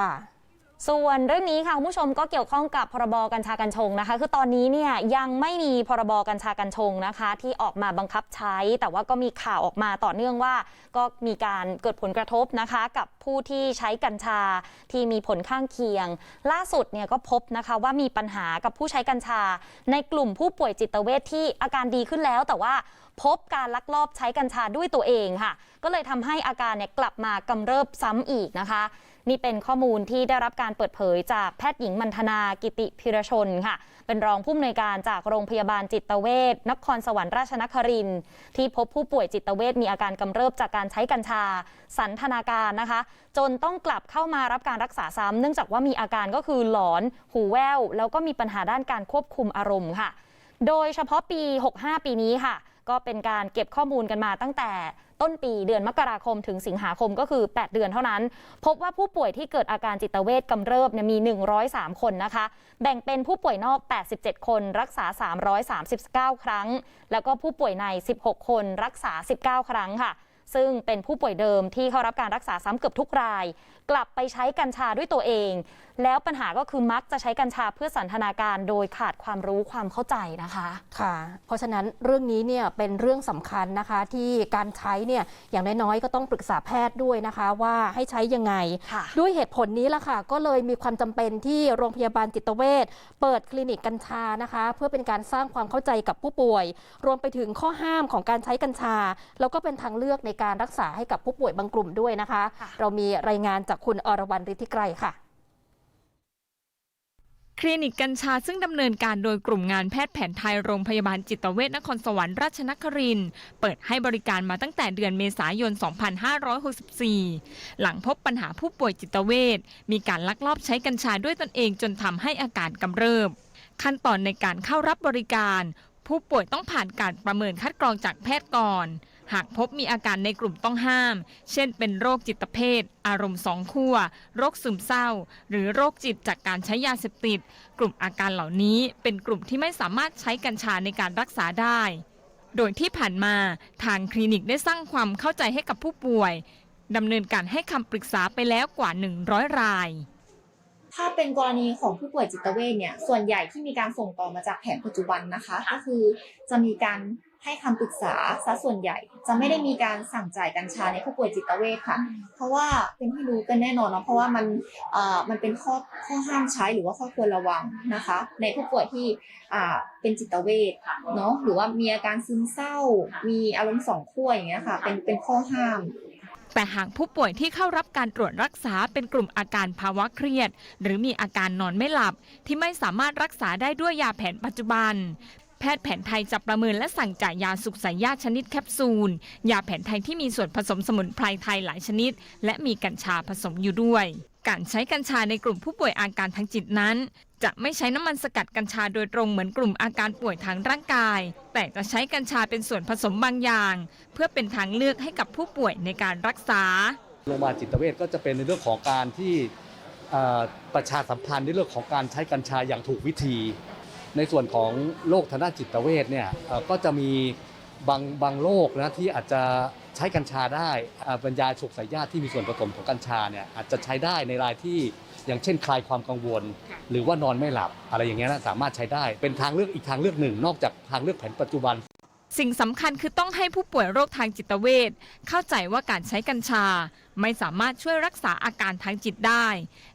ค่ะส่วนเรื่องนี้ค่ะคุณผู้ชมก็เกี่ยวข้องกับพรบกัญชากัญชงนะคะ คือตอนนี้เนี่ยยังไม่มีพรบกัญชากัญชงนะคะ ที่ออกมาบังคับใช้ แต่ว่าก็มีข่าวออกมาต่อเนื่องว่า ก็มีการเกิดผลกระทบนะคะ กับผู้ที่ใช้กัญชาที่มีผลข้างเคียง ล่าสุดเนี่ยก็พบนะคะว่ามีปัญหากับผู้ใช้กัญชา ในกลุ่มผู้ป่วยจิตเวชที่อาการดีขึ้นแล้ว แต่ว่าพบการลักลอบใช้กัญชาด้วยตัวเองค่ะ ก็เลยทำให้อาการเนี่ยกลับมากำเริบซ้ำอีกนะคะ นี่เป็นข้อมูลที่ได้รับการเปิดเผยจากแพทย์หญิงมันธนากิติพิรชนค่ะ เป็นรองผู้อำนวยการจากโรงพยาบาลจิตเวชนครสวรรค์ราชนครินทร์ที่พบผู้ป่วยจิตเวชมีอาการกำเริบจากการใช้กัญชา สันทนาการนะคะ จนต้องกลับเข้ามารับการรักษาซ้ำเนื่องจากว่ามีอาการก็คือหลอน หูแว่วแล้วก็มีปัญหาด้านการควบคุมอารมณ์ค่ะ โดยเฉพาะปี 65 ปีนี้ค่ะ ก็เป็นการเก็บข้อมูลกันมาตั้งแต่ต้นปีเดือนมกราคมถึงสิงหาคมก็คือ 8 เดือนเท่านั้น พบว่าผู้ป่วยที่เกิดอาการจิตเวชกำเริบเนี่ยมี 103 คนนะคะ แบ่งเป็นผู้ป่วยนอก 87 คน รักษา 339 ครั้ง แล้วก็ผู้ป่วยใน 16 คน รักษา 19 ครั้งค่ะ ซึ่งเป็นผู้ป่วยเดิมที่เข้ารับการรักษาซ้ำเกือบทุกราย กลับไปใช้กัญชาด้วยตัวเอง แล้วปัญหาก็คือมักจะใช้กัญชาเพื่อสันทนาการโดยขาดความรู้ความเข้าใจนะคะค่ะ เพราะฉะนั้นเรื่องนี้เนี่ยเป็นเรื่องสำคัญนะคะ ที่การใช้เนี่ยอย่างน้อยๆก็ต้องปรึกษาแพทย์ด้วยนะคะ ว่าให้ใช้ยังไงค่ะด้วยเหตุผลนี้ละค่ะ ก็เลยมีความจำเป็นที่โรงพยาบาลจิตเวชเปิดคลินิกกัญชานะคะ เพื่อเป็นการสร้างความเข้าใจกับผู้ป่วย รวมไปถึงข้อห้ามของการใช้กัญชา แล้วก็เป็นทางเลือกในการรักษาให้กับผู้ป่วยบางกลุ่มด้วยนะคะค่ะเรามีรายงานจากคุณอรวรรณฤทธิไกรค่ะ คลินิกกัญชาซึ่งดำเนินการโดยกลุ่มงานแพทย์แผนไทยโรงพยาบาลจิตเวชนครสวรรค์ราชนครินเปิดให้บริการมาตั้งแต่เดือนเมษายน 2564 หลังพบปัญหาผู้ป่วยจิตเวชมีการลักลอบใช้กัญชาด้วยตนเองจนทำให้อาการกำเริบ ขั้นตอนในการเข้ารับบริการ ผู้ป่วยต้องผ่านการประเมินคัดกรองจากแพทย์ก่อน หากพบมีอาการในกลุ่มต้องห้าม เช่นเป็นโรคจิตเภท อารมณ์สองขั้วโรคซึมเศร้า หรือโรคจิตจากการใช้ยาเสพติด กลุ่มอาการเหล่านี้เป็นกลุ่มที่ไม่สามารถใช้กัญชาในการรักษาได้ โดยที่ผ่านมาทางคลินิกได้สร้างความเข้าใจให้กับผู้ป่วยดำเนินการให้คำปรึกษาไปแล้วกว่า 100 ราย ถ้าเป็นกรณีของผู้ป่วยจิตเวชเนี่ย ส่วนใหญ่ที่มีการส่งต่อมาจากแผนปัจจุบันนะคะ ก็คือจะมีการ ให้คำปรึกษาซะส่วนใหญ่ จะไม่ได้มีการสั่งจ่ายกัญชาในผู้ป่วยจิตเวชค่ะ เพราะว่าเป็นที่รู้กันแน่นอนเนาะเพราะว่ามันเอ่อมันเป็นข้อข้อห้ามใช้หรือว่าข้อควรระวังนะคะ ในผู้ป่วยที่อ่าเป็นจิตเวชเนาะหรือว่ามีอาการซึมเศร้า มีอารมณ์สองขั้วอย่างเงี้ยค่ะเป็นเป็นข้อห้ามแต่หากผู้ป่วยที่เข้ารับการตรวจรักษาเป็นกลุ่มอาการภาวะเครียด หรือมีอาการนอนไม่หลับที่ไม่สามารถรักษาได้ด้วยยาแผนปัจจุบัน แพทย์แผนไทยจะประเมินและสั่งจ่ายยาสุขสายยาชนิดแคปซูล ยาแผนไทยที่มีส่วนผสมสมุนไพรไทยหลายชนิด และมีกัญชาผสมอยู่ด้วย การใช้กัญชาในกลุ่มผู้ป่วยอาการทางจิตนั้น จะไม่ใช้น้ำมันสกัดกัญชาโดยตรงเหมือนกลุ่มอาการป่วยทางร่างกาย แต่จะใช้กัญชาเป็นส่วนผสมบางอย่าง เพื่อเป็นทางเลือกให้กับผู้ป่วยในการรักษาโรงพยาบาลจิตเวชก็จะเป็นในเรื่องของการที่ประชาสัมพันธ์ในเรื่องของการใช้กัญชาอย่างถูกวิธี ในส่วนของโรคทางด้านจิตเวชเนี่ยก็จะมีบางบางโรคนะที่อาจจะใช้กัญชาได้อ่าเป็นยาฉกสายญาติที่มีส่วนผสมของกัญชาเนี่ยอาจจะใช้ได้ในรายที่อย่างเช่นคลายความกังวล หรือว่านอนไม่หลับอะไรอย่างเงี้ยนะสามารถใช้ได้เป็นทางเลือกอีกทางเลือกหนึ่ง นอกจากทางเลือกแผนปัจจุบัน สิ่งสำคัญคือต้องให้ผู้ป่วยโรคทางจิตเวชเข้าใจว่าการใช้กัญชา ไม่สามารถช่วยรักษาอาการทางจิตได้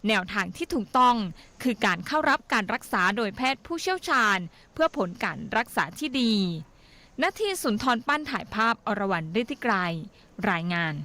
แนวทางที่ถูกต้องคือการเข้ารับการรักษาโดยแพทย์ผู้เชี่ยวชาญ เพื่อผลการรักษาที่ดีนาทีสุนทรปั้นถ่ายภาพอรวรรณฤทธิไกรรายงาน